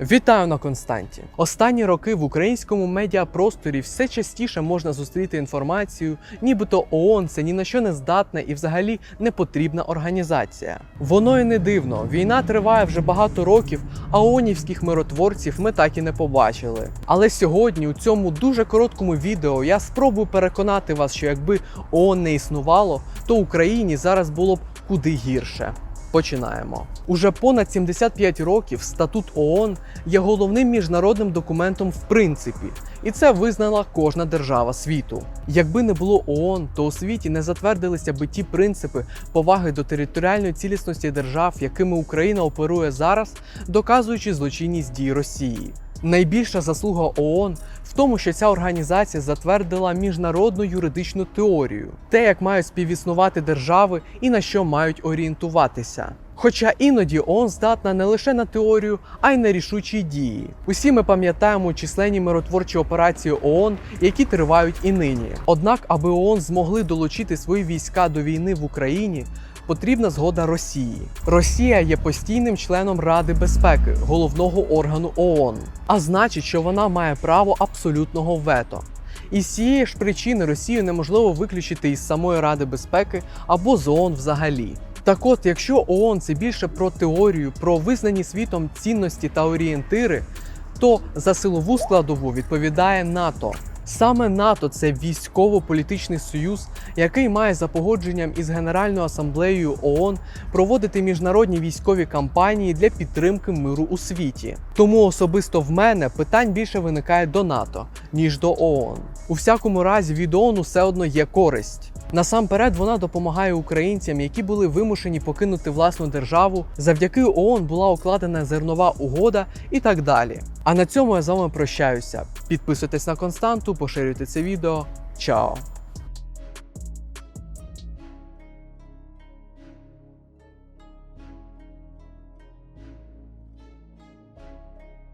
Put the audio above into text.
Вітаю на Константі. Останні роки в українському медіапросторі все частіше можна зустріти інформацію, нібито ООН це ні на що не здатна і взагалі не потрібна організація. Воно і не дивно. Війна триває вже багато років, а ООНівських миротворців ми так і не побачили. Але сьогодні у цьому дуже короткому відео я спробую переконати вас, що якби ООН не існувало, то Україні зараз було б куди гірше. Починаємо. Уже понад 75 років статут ООН є головним міжнародним документом в принципі, і це визнала кожна держава світу. Якби не було ООН, то у світі не затвердилися би ті принципи поваги до територіальної цілісності держав, якими Україна оперує зараз, доказуючи злочинність дій Росії. Найбільша заслуга ООН в тому, що ця організація затвердила міжнародну юридичну теорію, те, як мають співіснувати держави і на що мають орієнтуватися. Хоча іноді ООН здатна не лише на теорію, а й на рішучі дії. Усі ми пам'ятаємо численні миротворчі операції ООН, які тривають і нині. Однак, аби ООН змогли долучити свої війська до війни в Україні, потрібна згода Росії. Росія є постійним членом Ради безпеки, головного органу ООН, а значить, що вона має право абсолютного вето. І з цієї ж причини Росію неможливо виключити із самої Ради безпеки або з ООН взагалі. Так от, якщо ООН це більше про теорію, про визнані світом цінності та орієнтири, то за силову складову відповідає НАТО. Саме НАТО це військово-політичний союз, який має за погодженням із Генеральною асамблеєю ООН проводити міжнародні військові кампанії для підтримки миру у світі. Тому особисто в мене питань більше виникає до НАТО ніж до ООН. У всякому разі від ООН все одно є користь. Насамперед вона допомагає українцям, які були вимушені покинути власну державу. Завдяки ООН була укладена зернова угода і так далі. А на цьому я з вами прощаюся. Підписуйтесь на константу, поширюйте це відео. Чао!